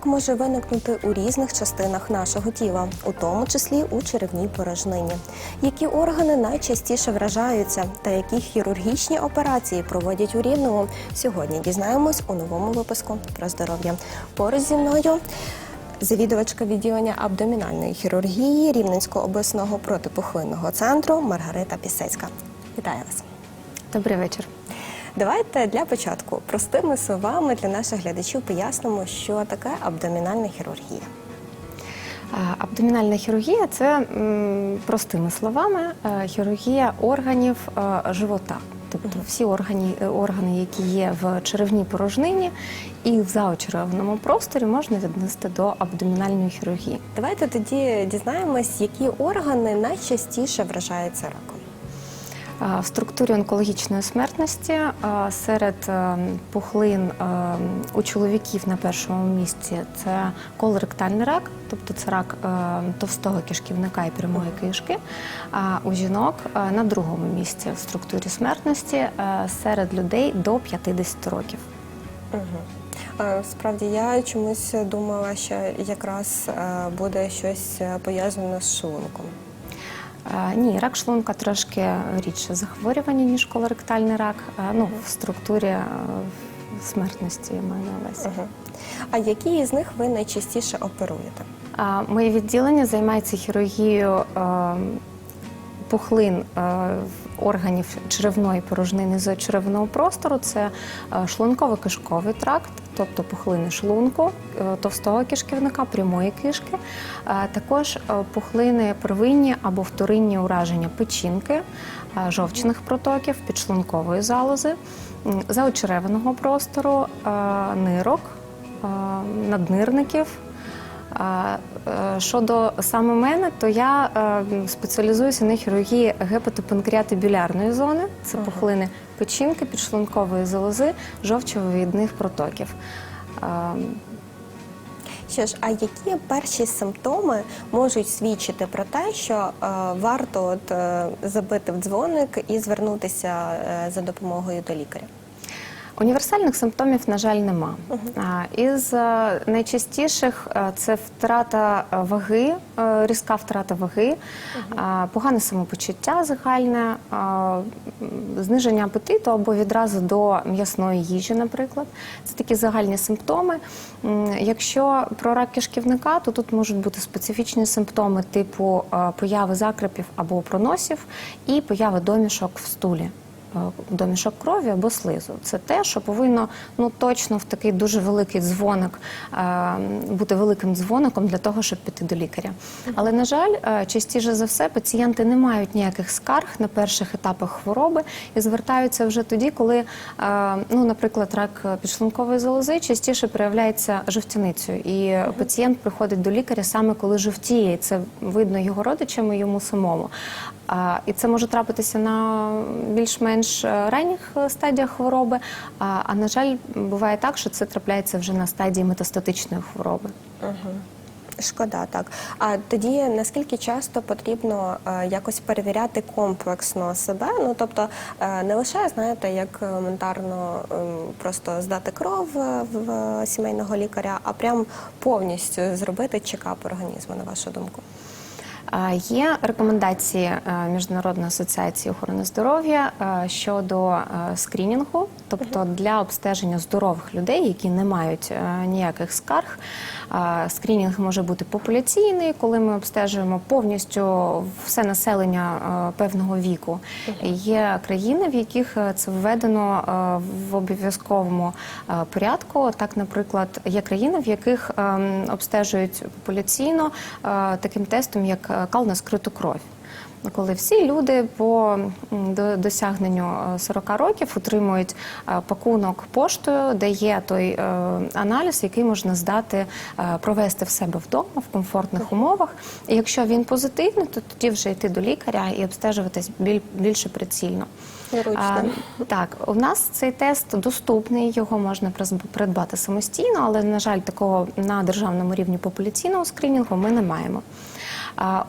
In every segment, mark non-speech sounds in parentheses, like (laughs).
Рак може виникнути у різних частинах нашого тіла, у тому числі у черевній порожнині. Які органи найчастіше вражаються та які хірургічні операції проводять у рівному? Сьогодні дізнаємось у новому випуску про здоров'я. Поруч зі мною завідувачка відділення абдомінальної хірургії Рівненського обласного протипухлинного центру Маргарита Пісецька. Вітаю вас! Добрий вечір. Давайте для початку простими словами для наших глядачів пояснимо, що таке абдомінальна хірургія. Абдомінальна хірургія це простими словами е, хірургія органів е, живота. Тобто всі органи, е, органи, які є в черевній порожнині і в заочеревному просторі, можна віднести до абдомінальної хірургії. Давайте тоді дізнаємось, які органи найчастіше вражаються раком. В структурі онкологічної смертності серед е, пухлин е, у чоловіків на першому місці це колоректальний рак, тобто це рак е, товстого кишківника і прямої кишки. А у жінок на другому місці в структурі смертності серед людей до 50 років. Справді я чомусь думала, що якраз буде щось пов'язане з шлунком. Ні, рак шлунка трошки рідше захворювання, ніж колоректальний рак. Ну, в структурі е, смертності я маю на увазі. Угу. А які із них ви найчастіше оперуєте? Моє відділення займається хірургією е, пухлин е, органів черевної порожнини з черевного простору. Це е, шлунково-кишковий тракт, тобто пухлини шлунку, е, товстого кишківника, прямої кишки. Е, Також пухлини первинні або вторинні ураження печінки, жовчних протоків, підшлункової залози, м, заочереваного простору, нирок, наднирників. Е, Щодо саме мене, то я е, спеціалізуюся на хірургії гепатопанкреатибулярної зони. Це пухлини печінки, підшлункової залози, жовчовивідних протоків. Що ж, а які перші симптоми можуть свідчити про те, що е, варто от, е, забити в дзвоник і звернутися е, за допомогою до лікаря? Універсальних симптомів, на жаль, нема. Із е, найчастіших е, це втрата е, ваги, різка втрата ваги, погане самопочуття загальне, зниження апетиту або відразу до м'ясної їжі, наприклад. Це такі загальні симптоми. Якщо про рак кишківника, то тут можуть бути специфічні симптоми типу появи закрепів або проносів і появи домішок в стулі домішок крові або слизу. Це те, що повинно ну точно в такий дуже великий дзвоник е, бути великим дзвоником для того, щоб піти до лікаря. Але на жаль, е, частіше за все пацієнти не мають ніяких скарг на перших етапах хвороби і звертаються вже тоді, коли, е, ну, наприклад, рак підшлункової залози частіше проявляється жовтяницею, і пацієнт приходить до лікаря саме коли жовтіє. Це видно його родичам і йому самому. І це може трапитися на більш-менш е, ранніх е, стадіях хвороби. А, на жаль, буває так, що це трапляється вже на стадії метастатичної хвороби. Шкода, так. А тоді наскільки часто потрібно е, якось перевіряти комплексно себе? Ну тобто е, не лише знаєте, як елементарно ем, просто здати кров е, в е, сімейного лікаря, а прям повністю зробити чекап організму, на вашу думку. Є рекомендації е, Міжнародної асоціації охорони здоров'я е, щодо е, скрінінгу, тобто для обстеження здорових людей, які не мають ніяких скарг. Скрінінг може бути популяційний, коли ми обстежуємо повністю все населення певного віку. Є країни, в яких це введено в обов'язковому порядку. Так, наприклад, є країни, в яких ем, обстежують популяційно таким тестом, як кал на скриту кров. коли всі люди по досягненню е, 40 років отримують е, пакунок поштою, де є той е, аналіз, який можна здати, е, провести в себе вдома в комфортних умовах. І якщо він позитивний, то тоді вже йти до лікаря і обстежуватись біль- більше прицільно. А, так, у нас цей тест доступний, його можна придбати самостійно, але, на жаль, такого на державному рівні популяційного скринінгу ми не маємо.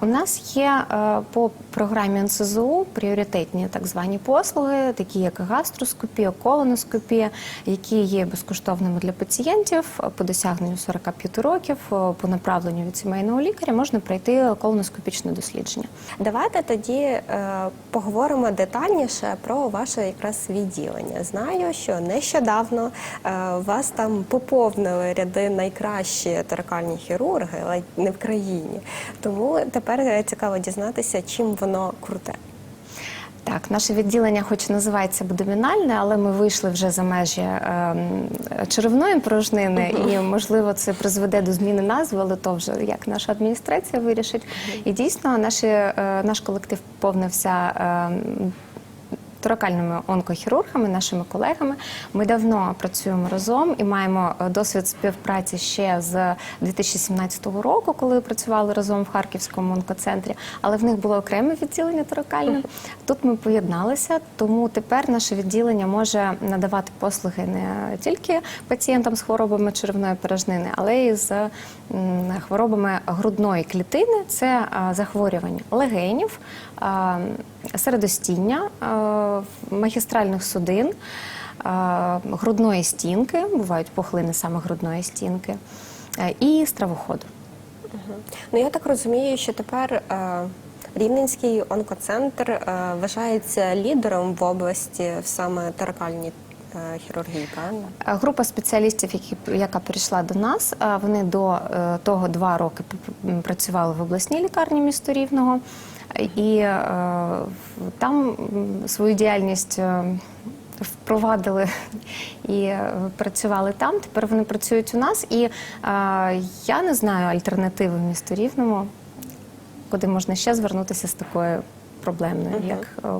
У нас є е, по програмі НСЗУ пріоритетні так звані послуги, такі як гастроскопія, колоноскопія, які є безкоштовними для пацієнтів по досягненню 45 років, е, по направленню від сімейного лікаря можна пройти колоноскопічне дослідження. Давайте тоді е, поговоримо детальніше про ваше якраз відділення. Знаю, що нещодавно вас там поповнили ряди найкращі торакальні хірурги, але не в країні. Тому тепер е, цікаво дізнатися, чим воно круте. Так, наше відділення, хоч називається абдомінальне, але ми вийшли вже за межі е, черевної порожнини, і можливо це призведе до зміни назви, але то вже як наша адміністрація вирішить. І дійсно, наші, е, наш колектив поповнився. ем, Торакальними онкохірургами, нашими колегами. Ми давно працюємо разом і маємо е, досвід співпраці ще з 2017 року, коли працювали разом в Харківському онкоцентрі. Але в них було окреме відділення торакальне. Тут ми поєдналися, тому тепер наше відділення може надавати послуги не тільки пацієнтам з хворобами черевної порожнини, але й з хворобами грудної клітини. Це е, захворювання легенів, е, середостіння, магістральних судин, е, грудної стінки, бувають пухлини саме грудної стінки, е, і стравоходу. Ну я так розумію, що тепер е, Рівненський онкоцентр вважається лідером в області в саме торакальній е, хірургії, правильно? Група спеціалістів, які, яка прийшла до нас, вони до того два роки працювали в обласній лікарні міста Рівного. І там свою діяльність е, впровадили і е, працювали там. Тепер вони працюють у нас. І е, я не знаю альтернативи в місту Рівному, куди можна ще звернутися з такою проблемною, як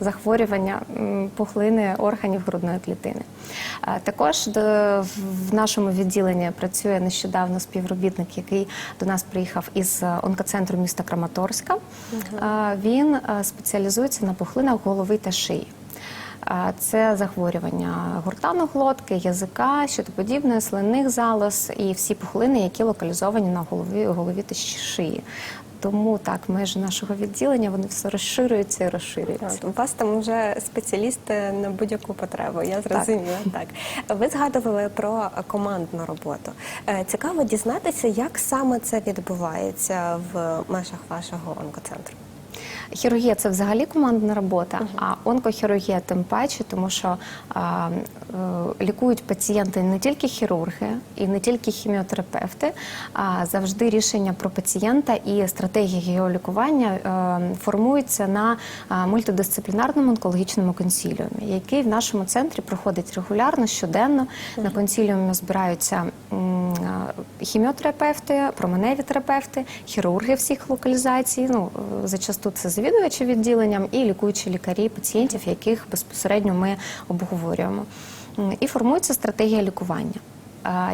захворювання пухлини органів грудної клітини. Також в нашому відділенні працює нещодавно співробітник, який до нас приїхав із е, онкоцентру міста Краматорська. Угу. Він е, спеціалізується на пухлинах голови та шиї. Це захворювання гуртану глотки, язика, щитоподібної, слинних залоз і всі пухлини, які локалізовані на голові, голові та шиї. Тому так, межі нашого відділення вони все розширюються і розширюються. У вас там вже спеціалісти на будь-яку потребу. Я зрозуміла. Так. ви згадували про командну роботу. Е, Цікаво дізнатися, як саме це відбувається в межах вашого онкоцентру. Хірургія це взагалі командна робота, а онкохірургія тим паче, тому що а, е, лікують пацієнти не тільки хірурги і не тільки хіміотерапевти, а завжди рішення про пацієнта і стратегія його лікування е, формуються на мультидисциплінарному онкологічному консіліумі, який в нашому центрі проходить регулярно, щоденно. На консіліумі збираються хіміотерапевти, променеві терапевти, хірурги всіх локалізацій. Ну е, зачасту це завідувачі відділенням і лікуючі лікарі пацієнтів, яких безпосередньо ми обговорюємо. І формується стратегія лікування.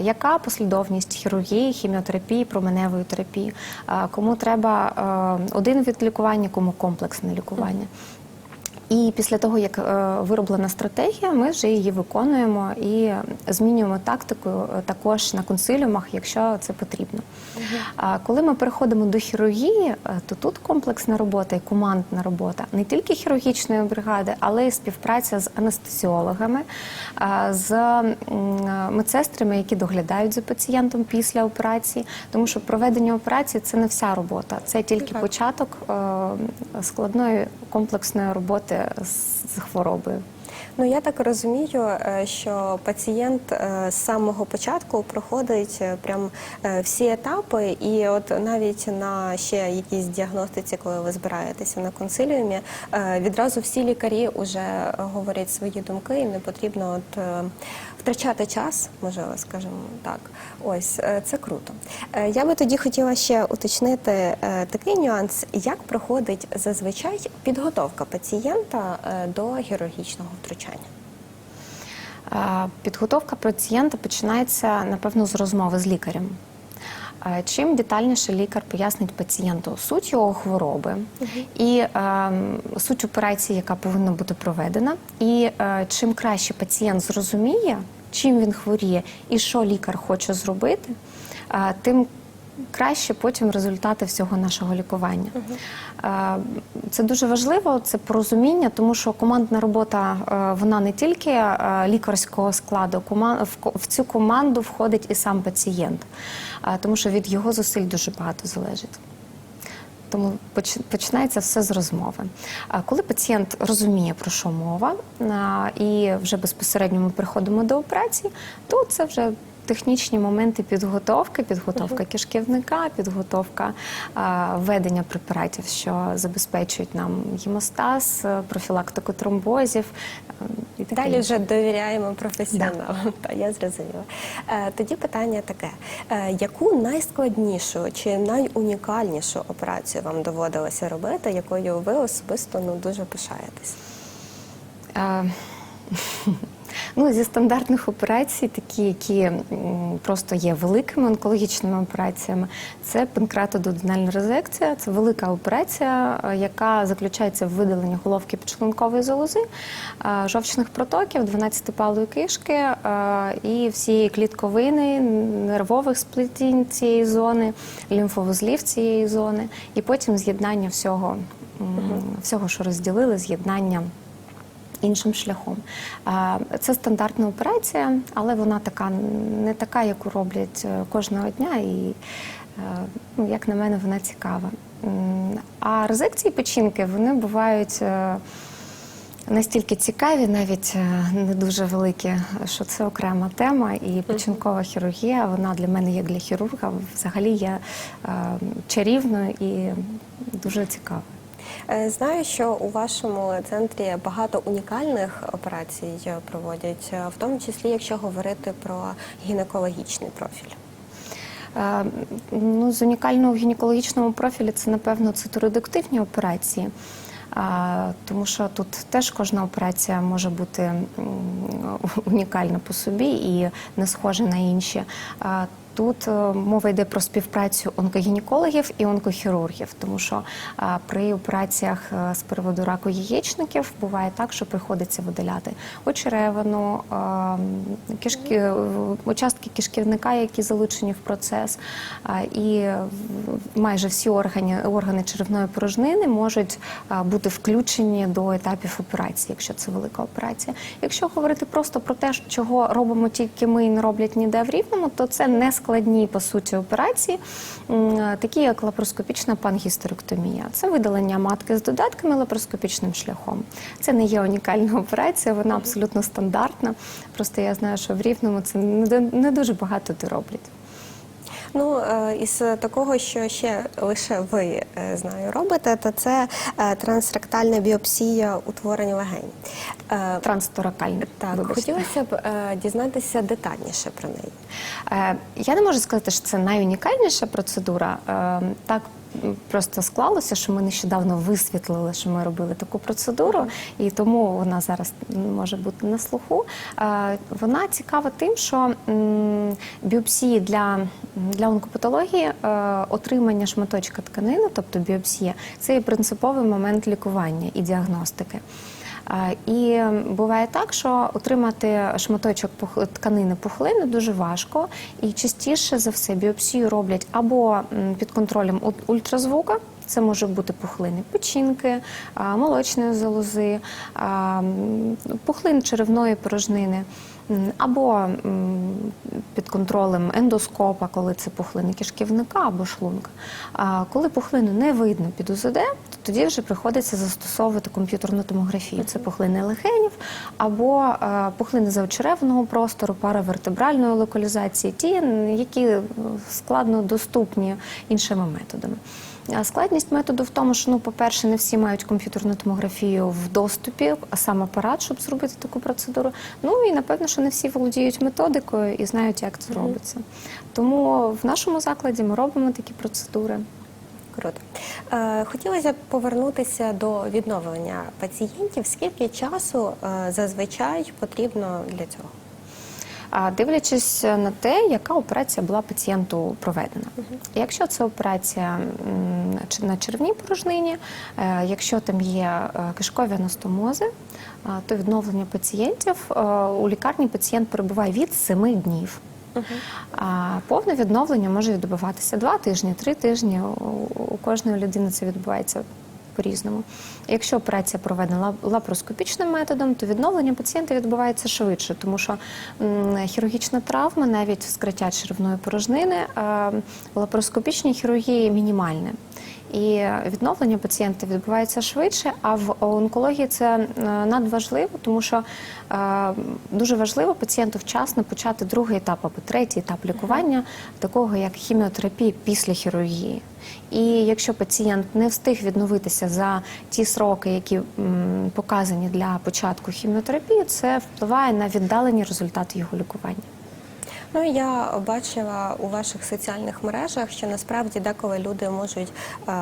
Яка послідовність хірургії, хіміотерапії, променевої терапії? Кому треба е, один від лікування, кому комплексне лікування? І після того, як е, вироблена стратегія, ми вже її виконуємо і змінюємо тактику е, також на консиліумах, якщо це потрібно. А коли ми переходимо до хірургії, е, то тут комплексна робота і командна робота не тільки хірургічної бригади, але й співпраця з анестезіологами, з медсестрами, які доглядають за пацієнтом після операції, тому що проведення операції це не вся робота, це тільки Так. початок складної комплексної роботи з хворобою. Ну я так розумію, е, що пацієнт е, з самого початку проходить е, прям всі етапи, і от навіть на ще якійсь діагностиці, коли ви збираєтеся на консиліумі, відразу всі лікарі вже говорять свої думки, і не потрібно от втрачати час, можливо, скажімо так. Ось е, це круто. Е, Я би тоді хотіла ще уточнити е, такий нюанс, як проходить зазвичай підготовка пацієнта до хірургічного втручання. Підготовка пацієнта починається, напевно, з розмови з лікарем. Чим детальніше лікар пояснить пацієнту суть його хвороби і е, суть операції, яка повинна бути проведена, і е, чим краще пацієнт зрозуміє, чим він хворіє і що лікар хоче зробити, тим краще потім результати всього нашого лікування. Це дуже важливо, це порозуміння, тому що командна робота е, вона не тільки е, лікарського складу, в цю команду входить і сам пацієнт, тому що від його зусиль дуже багато залежить. Тому починається все з розмови. Коли пацієнт розуміє, про що мова, і вже безпосередньо ми приходимо до операції, то це вже технічні моменти підготовки, підготовка кишківника, підготовка а, введення препаратів, що забезпечують нам гемостаз, е, профілактику тромбозів. Е, І таке Далі вже довіряємо професіоналам. Та я зрозуміла. Е, Тоді питання таке: Е, яку найскладнішу чи найунікальнішу операцію вам доводилося робити, якою ви особисто ну дуже пишаєтесь? Ну, зі стандартних операцій, такі, які просто є великими онкологічними операціями, це панкратодудинальна резекція. Це велика операція, е, яка заключається в видаленні головки підшлункової залози, е, жовчних протоків, 12-палої кишки е, і всієї клітковини, нервових сплетінь цієї зони, лімфовузлів цієї зони, і потім з'єднання всього, всього, що розділили, з'єднання іншим шляхом. Це стандартна операція, але вона така не така, яку роблять е, кожного дня, і е, ну, як на мене, вона цікава. А резекції печінки вони бувають. е, Настільки цікаві, навіть не дуже великі, що це окрема тема, і печінкова хірургія, вона для мене, як для хірурга, взагалі є чарівною і дуже цікавою. Е, Знаю, що у вашому центрі багато унікальних операцій е, проводять, е, в тому числі, якщо говорити про гінекологічний профіль. Ну, з унікального в гінекологічному профілі це, напевно, циторедуктивні операції. Тому що тут теж кожна операція може бути унікальна по собі і не схожа на інші. Тут е, мова йде про співпрацю онкогінекологів і онкохірургів, тому що при операціях е, з приводу раку яєчників буває так, що приходиться видаляти очеревину, кишки, е, участки кишківника, які залучені в процес, і майже всі органи, органи черевної порожнини можуть бути включені до етапів операції, якщо це велика операція. Якщо говорити просто про те, чого робимо тільки ми і не роблять ніде в рівному, то це не складні по суті операції, такі як лапароскопічна пангістеректомія. Це видалення матки з додатками лапароскопічним шляхом. Це не є унікальна (laughs) операція, вона абсолютно стандартна. Просто я знаю, що в рівному це не не дуже багато де роблять. Ну, е, із такого, що ще лише ви е, знаю робите, то це е, трансректальна біопсія утворень легень. Трансторакальна. Так, вибачте. хотілося б дізнатися детальніше про неї. Я не можу сказати, що це найунікальніша процедура. Так просто склалося, що ми нещодавно висвітлили, що ми робили таку процедуру, і тому вона зараз може бути на слуху. Вона цікава тим, що біопсії для, для онкопатології е, отримання шматочка тканини, тобто біопсія, це є принциповий момент лікування і діагностики. І буває так, що отримати шматочок тканини пухлини дуже важко, і частіше за все біопсію роблять або під контролем ультразвука. Це може бути пухлини печінки, молочної залози, пухлин черевної порожнини. Або під контролем ендоскопа, коли це пухлини кишківника або шлунка. А коли пухлину не видно під УЗД, то тоді вже приходиться застосовувати комп'ютерну томографію. Це пухлини легенів або е, пухлини заочеревного простору, паравертебральної локалізації, ті, які складно доступні іншими методами. Складність методу в тому, що ну, по-перше, не всі мають комп'ютерну томографію в доступі, а сам апарат, щоб зробити таку процедуру. Ну і напевно, що не всі володіють методикою і знають, як це робиться. Тому в нашому закладі ми робимо такі процедури. Круто. Е, хотілося б повернутися до відновлення пацієнтів. Скільки часу е, зазвичай потрібно для цього? А дивлячись на те, яка операція була пацієнту проведена. Якщо це операція на червній порожнині, е, якщо там є е, кишкові анастомози, то відновлення пацієнтів е, у лікарні пацієнт перебуває від 7 днів. А повне відновлення може відбуватися два тижні, три тижні. У, у кожної людини це відбувається по-різному. Якщо операція проведена лапароскопічним методом, то відновлення пацієнта відбувається швидше, тому що хірургічна травма, навіть вскриття черевної порожнини, в лапароскопічній хірургії мінімальне. І відновлення пацієнта відбувається швидше, а в онкології це е, надважливо, тому що е, дуже важливо пацієнту вчасно почати другий етап або третій етап лікування, такого як хіміотерапія після хірургії. І якщо пацієнт не встиг відновитися за ті сроки, які показані для початку хіміотерапії, це впливає на віддалені результати його лікування. Ну я бачила у ваших соціальних мережах, що насправді деколи люди можуть е,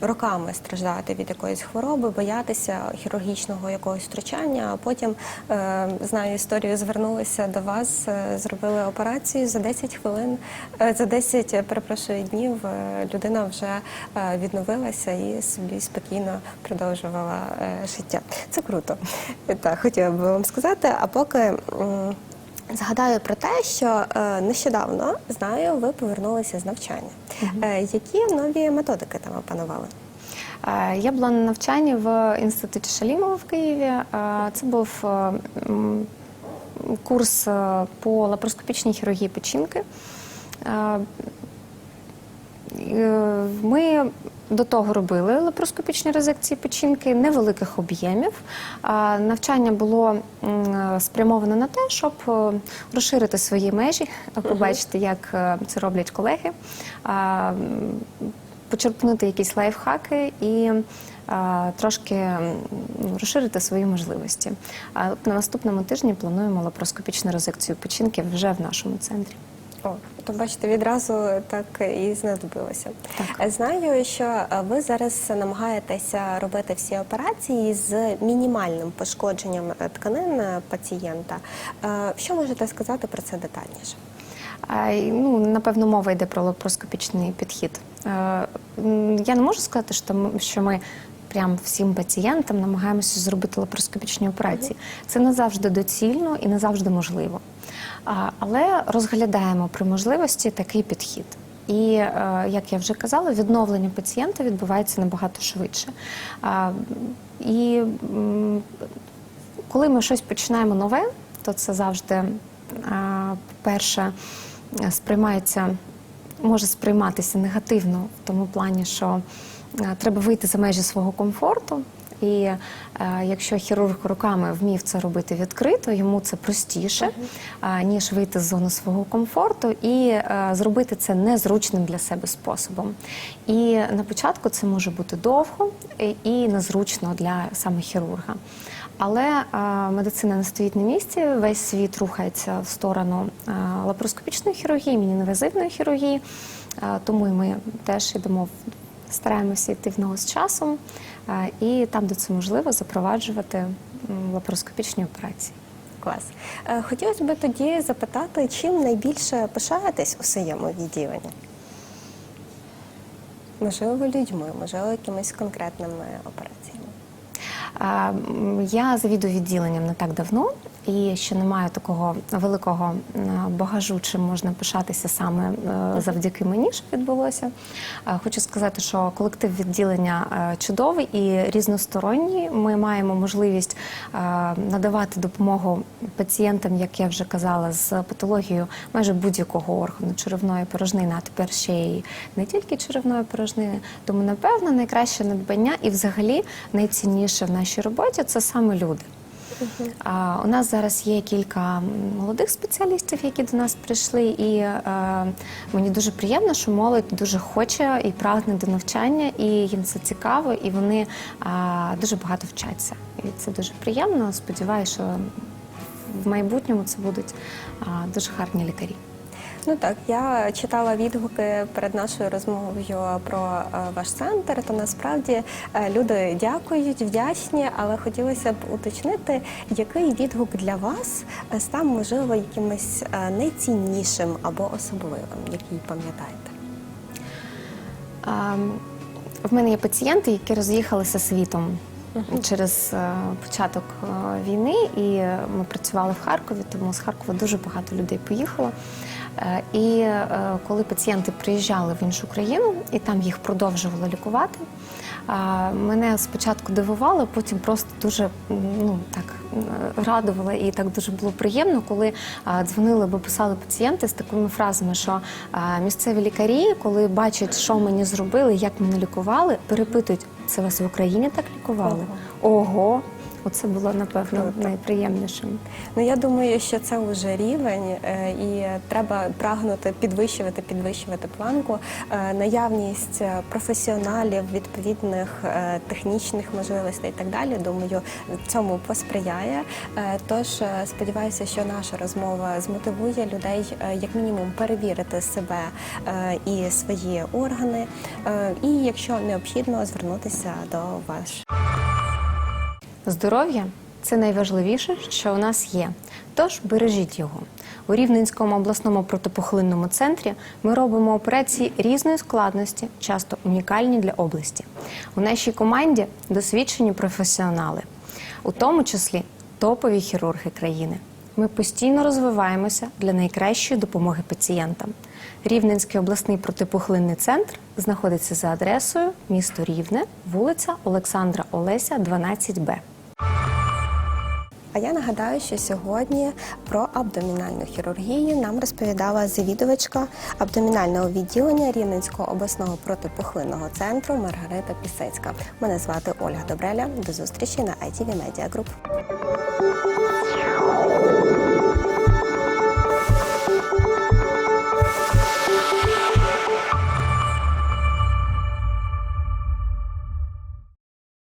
роками страждати від якоїсь хвороби, боятися хірургічного якогось втручання, а потім е, знаю історію, звернулися до вас, е, зробили операцію за 10 хвилин, е, за 10, е, перепрошую, днів е, людина вже е, відновилася і собі спокійно продовжувала е, життя. Це круто. Так, хотіла б вам сказати. А поки. м, Згадаю про те, що е, нещодавно знаю, ви повернулися з навчання. Е, які нові методики там опанували? Е, Я була на навчанні в інституті Шалімова в Києві. Це був курс по лапароскопічній хірургії печінки. Ми до того робили лапароскопічні резекції печінки невеликих об'ємів. Навчання було спрямоване на те, щоб е, розширити свої межі, побачити, як е, це роблять колеги, почерпнути якісь лайфхаки і трошки розширити свої можливості. На наступному тижні плануємо лапароскопічну резекцію печінки вже в нашому центрі. О, то бачите, відразу так і знадобилося. Так. Знаю, що е, ви зараз намагаєтеся робити всі операції з мінімальним пошкодженням е, тканин е, пацієнта. Що можете сказати про це детальніше? Ну, напевно, мова йде про лапароскопічний підхід. Я не можу сказати, що ми прям всім пацієнтам намагаємося зробити лапароскопічні операції. Це не завжди доцільно і не завжди можливо. Але розглядаємо при можливості такий підхід. І е, як я вже казала, відновлення пацієнта відбувається набагато швидше. І коли ми щось починаємо нове, то це завжди, по-перше, сприймається, може сприйматися негативно в тому плані, що треба вийти за межі свого комфорту. І е, якщо хірург руками вмів це робити відкрито, йому це простіше, а, ніж вийти з зони свого комфорту і е, зробити це незручним для себе способом. І на початку це може бути довго і- незручно для саме хірурга. Але е, медицина не стоїть на місці, весь світ рухається в сторону е, лапароскопічної хірургії, мінінвазивної хірургії, Е, тому і ми теж йдемо, в- стараємося йти в ногу з часом е, і там, де це можливо, запроваджувати лапароскопічні операції. Клас. Е, Хотілося б тоді запитати, чим найбільше пишаєтесь у своєму відділенні? Можливо, людьми, можливо, якимись конкретними операціями. Я завідую відділенням не так давно, і ще немає такого великого е, багажу, чим можна пишатися саме е, завдяки мені, що відбулося. Е, Хочу сказати, що колектив відділення чудовий і різносторонній. Ми маємо можливість надавати допомогу пацієнтам, як я вже казала, з патологією майже будь-якого органу черевної порожнини, а тепер ще й не тільки черевної порожнини. Тому, напевно, найкраще надбання і взагалі найцінніше в нашій роботі це саме люди. А, у нас зараз є кілька молодих спеціалістів, які до нас прийшли, і е, мені дуже приємно, що молодь дуже хоче і прагне до навчання, і їм це цікаво, і вони е, дуже багато вчаться. І це дуже приємно. Сподіваюся, що в майбутньому це будуть е, дуже гарні лікарі. Ну так, я читала відгуки перед нашою розмовою про е, ваш центр. То насправді е, люди дякують, вдячні, але хотілося б уточнити, який відгук для вас е, став можливо якимось найціннішим або особливим, який пам'ятаєте. В мене є пацієнти, які роз'їхалися світом через початок війни, і ми працювали в Харкові, тому з Харкова дуже багато людей поїхало. Е, І е, коли пацієнти приїжджали в іншу країну і там їх продовжували лікувати, мене спочатку дивувало, потім просто дуже ну так радувало і так дуже було приємно, коли дзвонили або писали пацієнти з такими фразами, що місцеві лікарі, коли бачать, що мені зробили, як мене лікували, перепитують, це вас в Україні так лікували? Ого, оце було напевно Круто. найприємнішим. Ну я думаю, що це вже рівень, е, і треба прагнути підвищувати, підвищувати планку. Е, Наявність е, професіоналів, відповідних технічних можливостей і так далі. Думаю, цьому посприяє. Тож сподіваюся, що наша розмова змотивує людей як мінімум перевірити себе і свої органи. І якщо необхідно, звернутися до вас. Здоров'я це найважливіше, що у нас є. Тож бережіть його. У Рівненському обласному протипухлинному центрі ми робимо операції різної складності, часто унікальні для області. У нашій команді досвідчені професіонали, у тому числі топові хірурги країни. Ми постійно розвиваємося для найкращої допомоги пацієнтам. Рівненський обласний протипухлинний центр знаходиться за адресою місто Рівне, вулиця Олександра Олеся, 12Б. А я нагадаю, що сьогодні про абдомінальну хірургію нам розповідала завідувачка абдомінального відділення Рівненського обласного протипухлинного центру Маргарита Пісецька. Мене звати Ольга Добреля. До зустрічі на ITV Media Group.